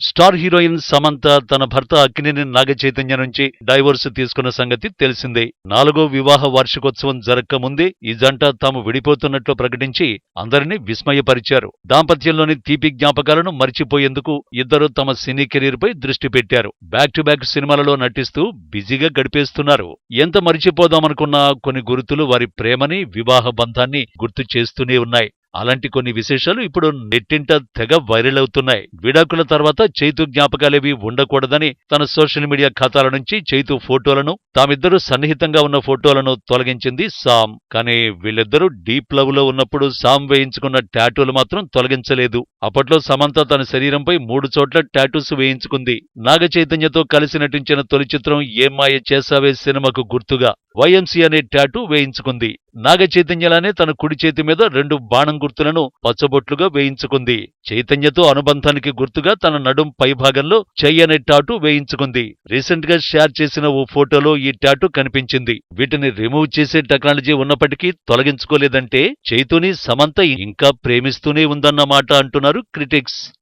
Star heroine Samantha తన భర్త అక్కినేని నాగ చైతన్య నుంచి డైవోర్స్ తీసుకున్న సంగతి తెలిసిందే. నాలుగో వివాహ వార్షికోత్సవం జరక్కముందే ఈ జంట తాము విడిపోతున్నట్లు ప్రకటించి అందరినీ విస్మయపరిచారు. దాంపత్యంలోని తీపి జ్ఞాపకాలను మర్చిపోయేందుకు ఇద్దరు తమ సినీ కెరీర్పై దృష్టి పెట్టారు. బ్యాక్ టు బ్యాక్ సినిమాలలో నటిస్తూ బిజీగా గడిపేస్తున్నారు. ఎంత మరిచిపోదామనుకున్నా కొన్ని గుర్తులు వారి ప్రేమని వివాహ బంధాన్ని గుర్తు చేస్తూనే ఉన్నాయి. అలాంటి కొన్ని విశేషాలు ఇప్పుడు నెట్టింట తెగ వైరల్ అవుతున్నాయి. విడాకుల తర్వాత చైతు జ్ఞాపకాలేవి ఉండకూడదని తన సోషల్ మీడియా ఖాతాల నుంచి చైతు ఫోటోలను తామిద్దరూ సన్నిహితంగా ఉన్న ఫోటోలను తొలగించింది సామ్. కానీ వీళ్ళిద్దరూ డీప్ లవ్లో ఉన్నప్పుడు సామ్ వేయించుకున్న టాటూలు మాత్రం తొలగించలేదు. అప్పట్లో సమంత తన శరీరంపై మూడు చోట్ల టాటూస్ వేయించుకుంది. నాగ చైతన్యతో కలిసి నటించిన తొలి చిత్రం ఏం చేసావే సినిమాకు గుర్తుగా. వైఎంసీ అనే టాటూ వేయించుకుంది. నాగ చైతన్యలానే తన కుడి చేతి మీద రెండు బాణం గుర్తులను పచ్చబొట్లుగా వేయించుకుంది. చైతన్యతో అనుబంధానికి గుర్తుగా తన నడుం పైభాగంలో చెయ్యి అనే వేయించుకుంది. రీసెంట్గా షేర్ చేసిన ఓ ఫోటోలో ఈ టాటూ కనిపించింది. వీటిని రిమూవ్ చేసే టెక్నాలజీ ఉన్నప్పటికీ తొలగించుకోలేదంటే చైతుని సమంత ఇంకా ప్రేమిస్తూనే ఉందన్నమాట అంటున్నారు క్రిటిక్స్.